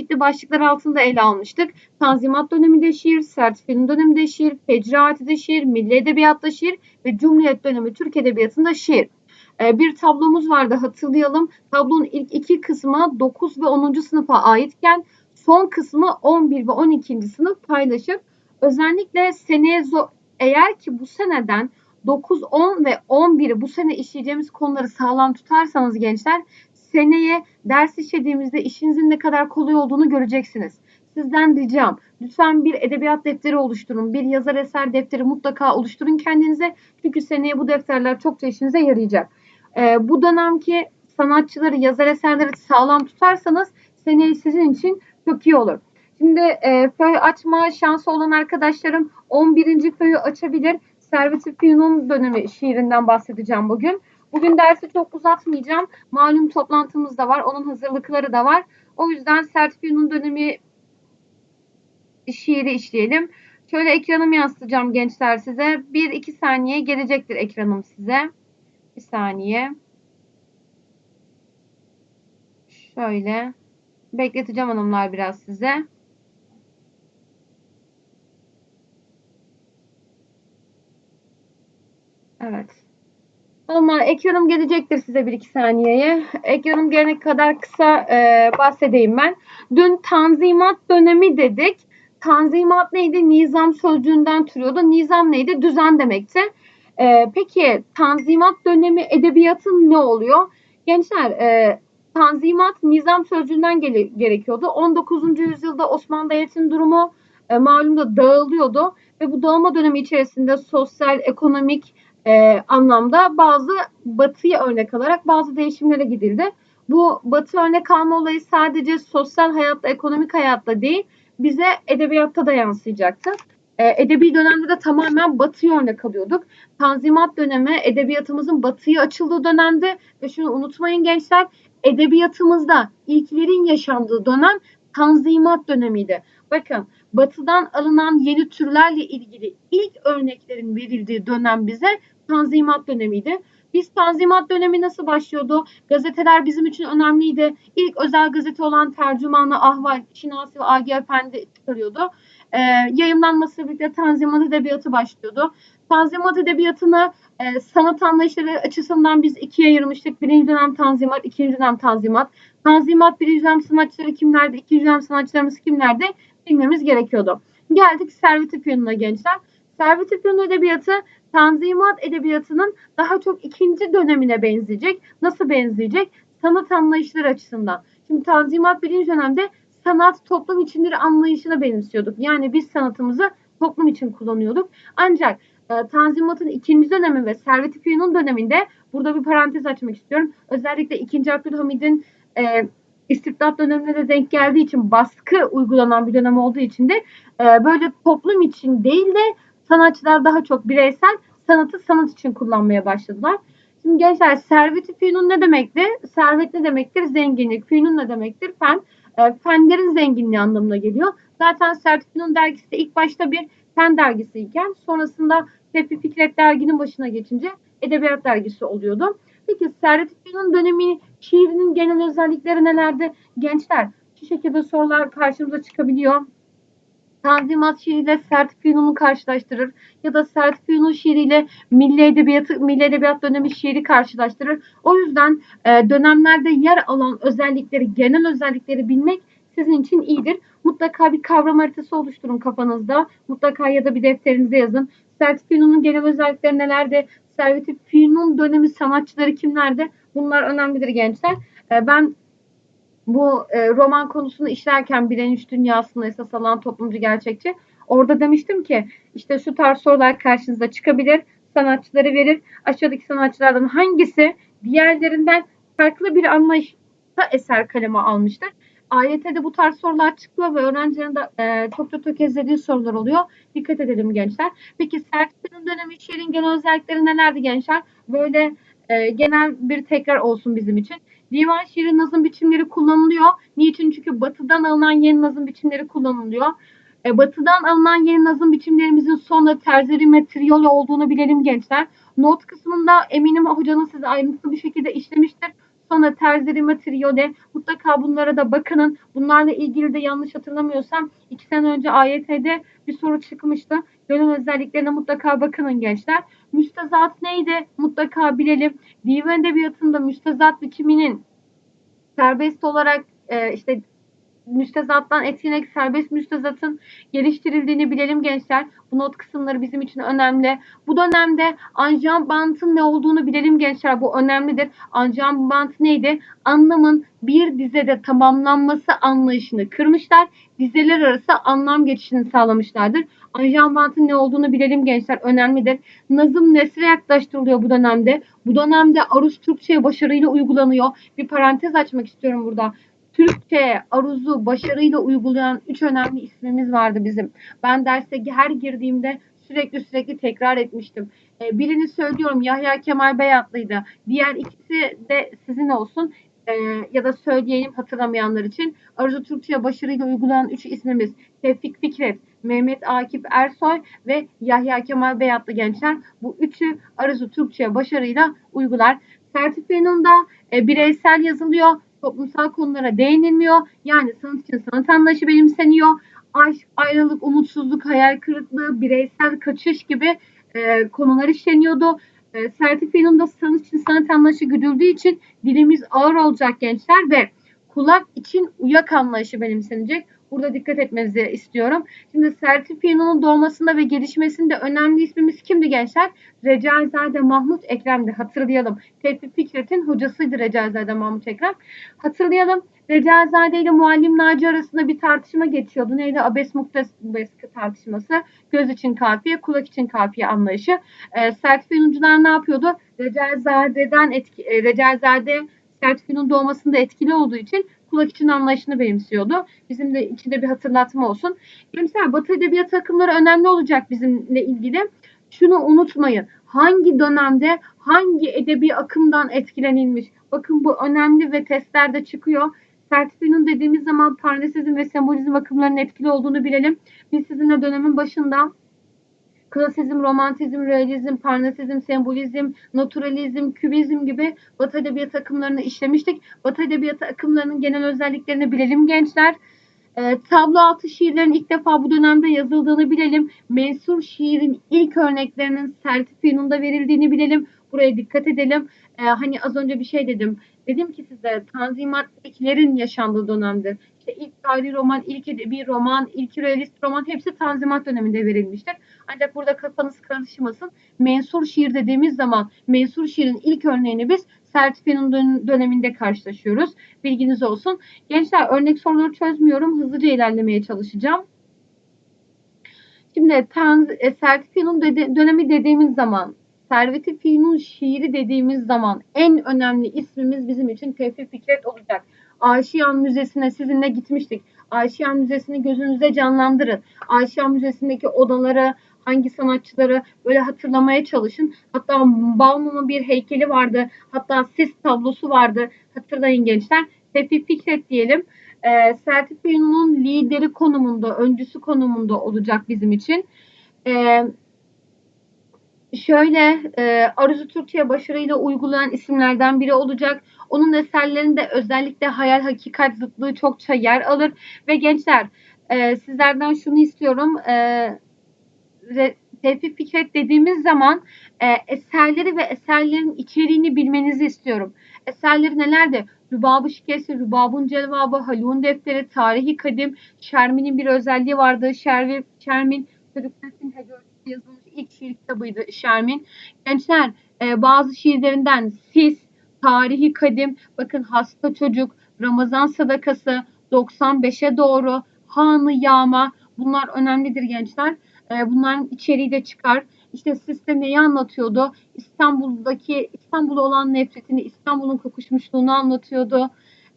çeşitli başlıklar altında ele almıştık. Tanzimat döneminde şiir, Sert Film döneminde şiir, Fecriati'de şiir, Milli Edebiyat'ta şiir ve Cumhuriyet dönemi Türk Edebiyatı'nda şiir. Ee, bir tablomuz vardı hatırlayalım. Tablonun ilk iki kısmı 9 ve 10. sınıfa aitken son kısmı 11 ve 12. sınıf paylaşıp özellikle seneye eğer ki bu seneden 9, 10 ve 11'i bu sene işleyeceğimiz konuları sağlam tutarsanız gençler seneye ders işlediğimizde işinizin ne kadar kolay olduğunu göreceksiniz. Sizden ricam lütfen bir edebiyat defteri oluşturun. Bir yazar eser defteri mutlaka oluşturun kendinize. Çünkü seneye bu defterler çokça işinize yarayacak. Ee, bu dönemki sanatçıları, yazar eserleri sağlam tutarsanız seneye sizin için çok iyi olur. Şimdi e, föy açma şansı olan arkadaşlarım 11. föyü açabilir. Servet-i dönemi şiirinden bahsedeceğim bugün. Bugün dersi çok uzatmayacağım. Malum toplantımız da var. Onun hazırlıkları da var. O yüzden Servet-i Fünun dönemi şiiri işleyelim. Şöyle ekranımı yansıtacağım gençler size. 1-2 saniye gelecektir ekranım size. Bir saniye. Şöyle. Bekleteceğim hanımlar biraz size. Evet. Normal ekranım gelecektir size bir iki saniyeye. Ekranım gelene kadar kısa e, bahsedeyim ben. Dün tanzimat dönemi dedik. Tanzimat neydi? Nizam sözcüğünden türüyordu. Nizam neydi? Düzen demekti. E, peki tanzimat dönemi edebiyatın ne oluyor? Gençler e, tanzimat nizam sözcüğünden gele, gerekiyordu. 19. yüzyılda Osmanlı devletinin durumu e, malum da dağılıyordu ve bu dağılma dönemi içerisinde sosyal, ekonomik, e, anlamda bazı batıya örnek alarak bazı değişimlere gidildi. Bu batı örnek alma olayı sadece sosyal hayatta, ekonomik hayatta değil, bize edebiyatta da yansıyacaktı. E, edebi dönemde de tamamen batıya örnek alıyorduk. Tanzimat dönemi edebiyatımızın batıya açıldığı dönemde ve şunu unutmayın gençler, edebiyatımızda ilklerin yaşandığı dönem Tanzimat dönemiydi. Bakın batıdan alınan yeni türlerle ilgili ilk örneklerin verildiği dönem bize Tanzimat dönemiydi. Biz Tanzimat dönemi nasıl başlıyordu? Gazeteler bizim için önemliydi. İlk özel gazete olan Tercümanı Ahval, Şinasi ve Agi Efendi çıkarıyordu. Ee, yayınlanması birlikte Tanzimat Edebiyatı başlıyordu. Tanzimat Edebiyatı'nı e, sanat anlayışları açısından biz ikiye ayırmıştık. Birinci dönem Tanzimat, ikinci dönem Tanzimat. Tanzimat birinci dönem sanatçıları kimlerdi, ikinci dönem sanatçılarımız kimlerdi bilmemiz gerekiyordu. Geldik Servet-i Fünun'a gençler. Servet-i Fünun Edebiyatı Tanzimat Edebiyatı'nın daha çok ikinci dönemine benzeyecek. Nasıl benzeyecek? Sanat anlayışları açısından. Şimdi Tanzimat birinci dönemde sanat toplum içindir anlayışına benimsiyorduk. Yani biz sanatımızı toplum için kullanıyorduk. Ancak e, Tanzimat'ın ikinci dönemi ve Servet-i Fünun döneminde burada bir parantez açmak istiyorum. Özellikle 2. Abdülhamid'in e, istibdat dönemine de denk geldiği için baskı uygulanan bir dönem olduğu için de e, böyle toplum için değil de sanatçılar daha çok bireysel sanatı sanat için kullanmaya başladılar. Şimdi gençler servet-i fünun ne demekti? Servet ne demektir? Zenginlik. Fünun ne demektir? Fen. E, fenlerin zenginliği anlamına geliyor. Zaten servet fünun dergisi de ilk başta bir fen dergisiyken sonrasında Tevfik Fikret derginin başına geçince edebiyat dergisi oluyordu. Peki servet fünun dönemi şiirinin genel özellikleri nelerdi? Gençler şu şekilde sorular karşımıza çıkabiliyor. Tanzimat şiiriyle Sert Fünun'u karşılaştırır ya da Sert Fünun şiiriyle Milli Edebiyatı, Milli Edebiyat dönemi şiiri karşılaştırır. O yüzden e, dönemlerde yer alan özellikleri, genel özellikleri bilmek sizin için iyidir. Mutlaka bir kavram haritası oluşturun kafanızda. Mutlaka ya da bir defterinize yazın. Sert Fünun'un genel özellikleri nelerdi? Servet-i Fünun dönemi sanatçıları kimlerdi? Bunlar önemlidir gençler. E, ben bu e, roman konusunu işlerken Bilen Üç Dünyası'nı esas alan toplumcu gerçekçi. Orada demiştim ki işte şu tarz sorular karşınıza çıkabilir. Sanatçıları verir. Aşağıdaki sanatçılardan hangisi diğerlerinden farklı bir anlayışta eser kaleme almıştır. AYT'de bu tarz sorular çıkıyor ve öğrencilerin de e, çok da tökezlediği sorular oluyor. Dikkat edelim gençler. Peki sertifinin dönemi şiirin genel özellikleri nelerdi gençler? Böyle e, genel bir tekrar olsun bizim için. Divan şiiri nazım biçimleri kullanılıyor. Niçin? Çünkü batıdan alınan yeni nazım biçimleri kullanılıyor. E, batıdan alınan yeni nazım biçimlerimizin sonra terzeri ve triyolo olduğunu bilelim gençler. Not kısmında eminim hocanız size ayrıntılı bir şekilde işlemiştir. Sonra terzeri materiole mutlaka bunlara da bakının. Bunlarla ilgili de yanlış hatırlamıyorsam iki sene önce AYT'de bir soru çıkmıştı. Yönün özelliklerine mutlaka bakının gençler. Müstezat neydi? Mutlaka bilelim. Divan edebiyatında müstezat biçiminin serbest olarak e, işte müstezattan etkilenerek serbest müstezatın geliştirildiğini bilelim gençler. Bu not kısımları bizim için önemli. Bu dönemde anjan bantın ne olduğunu bilelim gençler. Bu önemlidir. Anjan bant neydi? Anlamın bir dizede tamamlanması anlayışını kırmışlar. Dizeler arası anlam geçişini sağlamışlardır. Anjan bantın ne olduğunu bilelim gençler. Önemlidir. Nazım nesre yaklaştırılıyor bu dönemde. Bu dönemde Aruz Türkçe'ye başarıyla uygulanıyor. Bir parantez açmak istiyorum burada. Türkçe aruzu başarıyla uygulayan üç önemli ismimiz vardı bizim. Ben derse her girdiğimde sürekli sürekli tekrar etmiştim. Ee, birini söylüyorum Yahya Kemal Beyatlı'ydı. Diğer ikisi de sizin olsun. Ee, ya da söyleyeyim hatırlamayanlar için. Aruzu Türkçe'ye başarıyla uygulayan üç ismimiz Tevfik Fikret, Mehmet Akif Ersoy ve Yahya Kemal Beyatlı gençler. Bu üçü Aruzu Türkçe'ye başarıyla uygular. Sertifikanın da e, bireysel yazılıyor toplumsal konulara değinilmiyor. Yani sanat için sanat anlayışı benimseniyor. Aşk, ayrılık, umutsuzluk, hayal kırıklığı, bireysel kaçış gibi e, konular işleniyordu. E, da sanat için sanat anlayışı güdüldüğü için dilimiz ağır olacak gençler ve kulak için uyak anlayışı benimsenecek. Burada dikkat etmenizi istiyorum. Şimdi Sertif Fino'nun doğmasında ve gelişmesinde önemli ismimiz kimdi gençler? Recaizade Mahmut Ekrem'di. Hatırlayalım. Tevfik Fikret'in hocasıydı Recaizade Mahmut Ekrem. Hatırlayalım. Recaizade ile Muallim Naci arasında bir tartışma geçiyordu. Neydi? Abes Muktes tartışması. Göz için kafiye, kulak için kafiye anlayışı. E, Sertif ne yapıyordu? Recaizade'den etki, e, Recaizade Sertifinin doğmasında etkili olduğu için kulak için anlayışını benimsiyordu. Bizim de içinde bir hatırlatma olsun. Gençler Batı Edebiyat akımları önemli olacak bizimle ilgili. Şunu unutmayın. Hangi dönemde hangi edebi akımdan etkilenilmiş? Bakın bu önemli ve testlerde çıkıyor. Sertifinin dediğimiz zaman parnesizm ve sembolizm akımlarının etkili olduğunu bilelim. Biz sizinle dönemin başında klasizm, romantizm, realizm, parnasizm, sembolizm, naturalizm, kübizm gibi Batı edebiyat akımlarını işlemiştik. Batı edebiyat akımlarının genel özelliklerini bilelim gençler. E, tablo altı şiirlerin ilk defa bu dönemde yazıldığını bilelim. Mensur şiirin ilk örneklerinin sertifikanında verildiğini bilelim. Buraya dikkat edelim. E, hani az önce bir şey dedim. Dedim ki size tanzimattekilerin yaşandığı dönemdir. İşte ilk tarihi roman, ilk edebi roman, ilk realist roman hepsi tanzimat döneminde verilmiştir. Ancak burada kafanız karışmasın. Mensur şiir dediğimiz zaman mensur şiirin ilk örneğini biz Sertifi'nin döneminde karşılaşıyoruz. Bilginiz olsun. Gençler örnek soruları çözmüyorum. Hızlıca ilerlemeye çalışacağım. Şimdi e, Sertifi'nin dönemi dediğimiz zaman Servet-i Fünun şiiri dediğimiz zaman en önemli ismimiz bizim için Tevfik Fikret olacak. Aşiyan Müzesi'ne sizinle gitmiştik. Aşiyan Müzesi'ni gözünüzde canlandırın. Aşiyan Müzesi'ndeki odaları, hangi sanatçıları böyle hatırlamaya çalışın. Hatta Baumann'ın bir heykeli vardı. Hatta sis tablosu vardı. Hatırlayın gençler. Tevfik Fikret diyelim. E, Sertif lideri konumunda, öncüsü konumunda olacak bizim için. E, şöyle e, Arzu Türkçe'ye başarıyla uygulayan isimlerden biri olacak. Onun eserlerinde özellikle hayal hakikat zıtlığı çokça yer alır. Ve gençler e, sizlerden şunu istiyorum. E, Tevfik Fikret dediğimiz zaman e, eserleri ve eserlerin içeriğini bilmenizi istiyorum. Eserleri nelerdi? Rübabı Şikesi, Rübabın Cevabı, Halun Defteri, Tarihi Kadim, Şermin'in bir özelliği vardı. Şervi, Şermin, Hecörtüsü yazılmış ilk şiir kitabıydı Şermin. Gençler e, bazı şiirlerinden Sis, Tarihi Kadim, bakın Hasta Çocuk, Ramazan Sadakası, 95'e doğru, Hanı Yağma bunlar önemlidir gençler. Ee, bunların içeriği de çıkar. İşte sistem neyi anlatıyordu? İstanbul'daki İstanbul'a olan nefretini, İstanbul'un kokuşmuşluğunu anlatıyordu.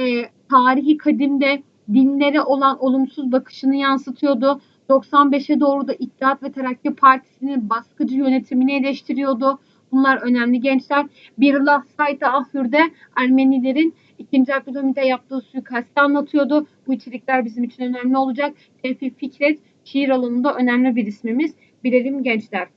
E, tarihi kadimde dinlere olan olumsuz bakışını yansıtıyordu. 95'e doğru da İttihat ve Terakki Partisi'nin baskıcı yönetimini eleştiriyordu. Bunlar önemli gençler. Bir Lahsayt-ı Ahür'de Ermenilerin 2. Abdülhamit'e yaptığı suikastı anlatıyordu. Bu içerikler bizim için önemli olacak. Tevfik Fikret şiir alanında önemli bir ismimiz. Bilelim gençler.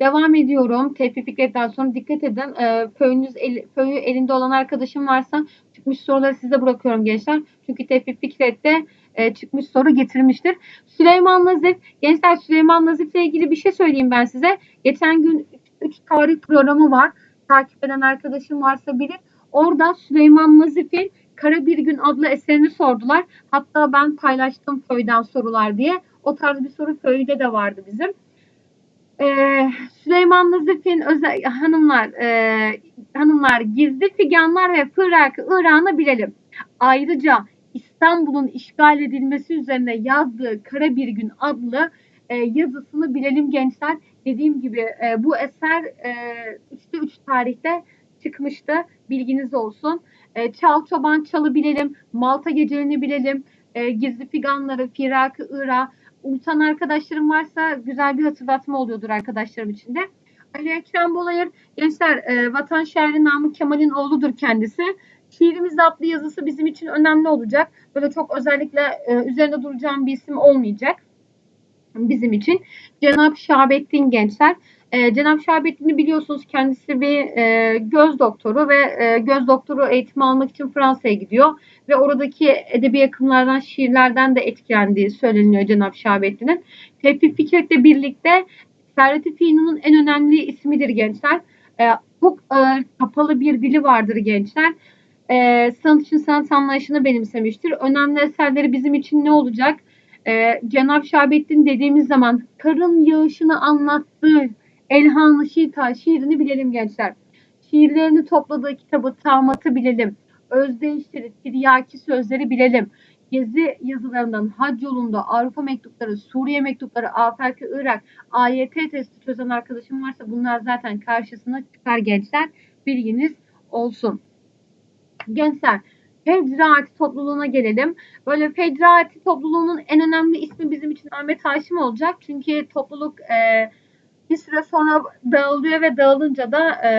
Devam ediyorum. Tevfik Fikret'ten sonra dikkat edin. E, föyünüz el, föyü elinde olan arkadaşım varsa çıkmış soruları size bırakıyorum gençler. Çünkü Tevfik Fikret de e, çıkmış soru getirmiştir. Süleyman Nazif. Gençler Süleyman Nazif'le ilgili bir şey söyleyeyim ben size. Geçen gün 3 tarih programı var. Takip eden arkadaşım varsa bilir. Orada Süleyman Nazif'in Kara Bir Gün adlı eserini sordular. Hatta ben paylaştım föyden sorular diye. O tarz bir soru föyde de vardı bizim. Ee, Süleyman Nazif'in özel hanımlar e, hanımlar gizli figanlar ve Fırak İran'ı bilelim. Ayrıca İstanbul'un işgal edilmesi üzerine yazdığı Kara Bir Gün adlı e, yazısını bilelim gençler. Dediğim gibi e, bu eser e, 3'te 3 tarihte çıkmıştı. Bilginiz olsun. E, Çal Çoban Çalı bilelim. Malta Gecelerini bilelim. E, Gizli Figanları, Firak-ı Irak. Unutan arkadaşlarım varsa güzel bir hatırlatma oluyordur arkadaşlarım için de. Ali Ekrem Bolayır, gençler e, vatan şairi Namık Kemal'in oğludur kendisi. Şiirimiz adlı yazısı bizim için önemli olacak. Böyle çok özellikle e, üzerinde duracağım bir isim olmayacak bizim için. Cenab Şahabettin gençler. E, Cenab Şahabettin'i biliyorsunuz kendisi bir e, göz doktoru ve e, göz doktoru eğitimi almak için Fransa'ya gidiyor. Ve oradaki edebi akımlardan, şiirlerden de etkilendiği söyleniyor Cenab Şahabettin'in. Tevfik Fikret'le birlikte Servet-i Fünun'un en önemli ismidir gençler. E, çok e, kapalı bir dili vardır gençler. E, sanat için sanat anlayışını benimsemiştir. Önemli eserleri bizim için ne olacak? E, Cenab Şahabettin dediğimiz zaman karın yağışını anlattığı Elhan-ı Şita şiirini bilelim gençler. Şiirlerini topladığı kitabı Tamat'ı bilelim. Özdeyişleri, tiryaki sözleri bilelim. Gezi yazılarından hac yolunda Avrupa mektupları, Suriye mektupları, Afrik Irak, AYT testi çözen arkadaşım varsa bunlar zaten karşısına çıkar gençler. Bilginiz olsun. Gençler Fecraati topluluğuna gelelim. Böyle Fecraati topluluğunun en önemli ismi bizim için Ahmet Haşim olacak. Çünkü topluluk e, bir süre sonra dağılıyor ve dağılınca da e,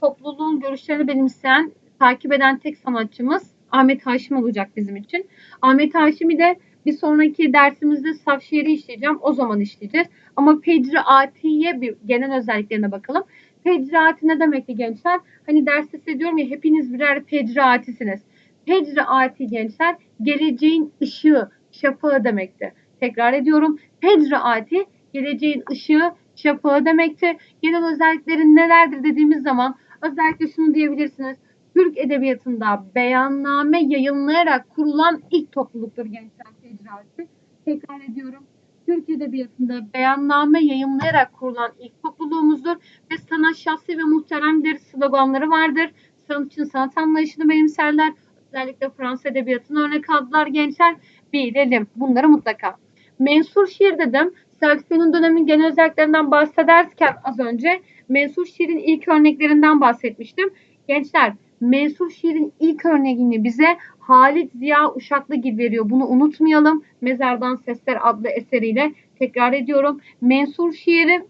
topluluğun görüşlerini benimseyen, takip eden tek sanatçımız Ahmet Haşim olacak bizim için. Ahmet Haşim'i de bir sonraki dersimizde saf işleyeceğim. O zaman işleyeceğiz. Ama Fecri Atiye bir genel özelliklerine bakalım. Fecri Ati ne demekti gençler? Hani derste size diyorum ya hepiniz birer Fecri Atisiniz. Fecri Ati gençler geleceğin ışığı, şafağı demekti. Tekrar ediyorum. Fecri Ati geleceğin ışığı, şafağı demekti. Genel özellikleri nelerdir dediğimiz zaman özellikle şunu diyebilirsiniz. Türk edebiyatında beyanname yayınlayarak kurulan ilk topluluktur gençler Fecrati. Tekrar ediyorum. Türk Edebiyatı'nda beyanname yayınlayarak kurulan ilk topluluğumuzdur ve sanat şahsi ve muhteremdir sloganları vardır. Sanat için sanat anlayışını benimserler. Özellikle Fransız Edebiyatı'nı örnek aldılar gençler. Bilelim. Bunları mutlaka. Mensur şiir dedim. Selçuklu'nun dönemin genel özelliklerinden bahsederken az önce mensur şiirin ilk örneklerinden bahsetmiştim. Gençler mensur şiirin ilk örneğini bize Halit Ziya Uşaklıgil veriyor. Bunu unutmayalım. Mezardan Sesler adlı eseriyle tekrar ediyorum. Mensur şiiri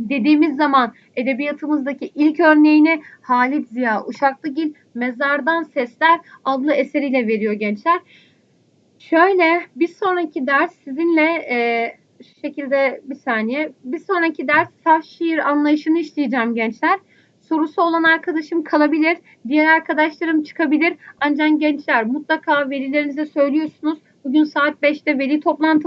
dediğimiz zaman edebiyatımızdaki ilk örneğini Halit Ziya Uşaklıgil Mezardan Sesler adlı eseriyle veriyor gençler. Şöyle bir sonraki ders sizinle e, şu şekilde bir saniye. Bir sonraki ders saf şiir anlayışını işleyeceğim gençler. Sorusu olan arkadaşım kalabilir. Diğer arkadaşlarım çıkabilir. Ancak gençler mutlaka velilerinize söylüyorsunuz. Bugün saat 5'te veli toplantımız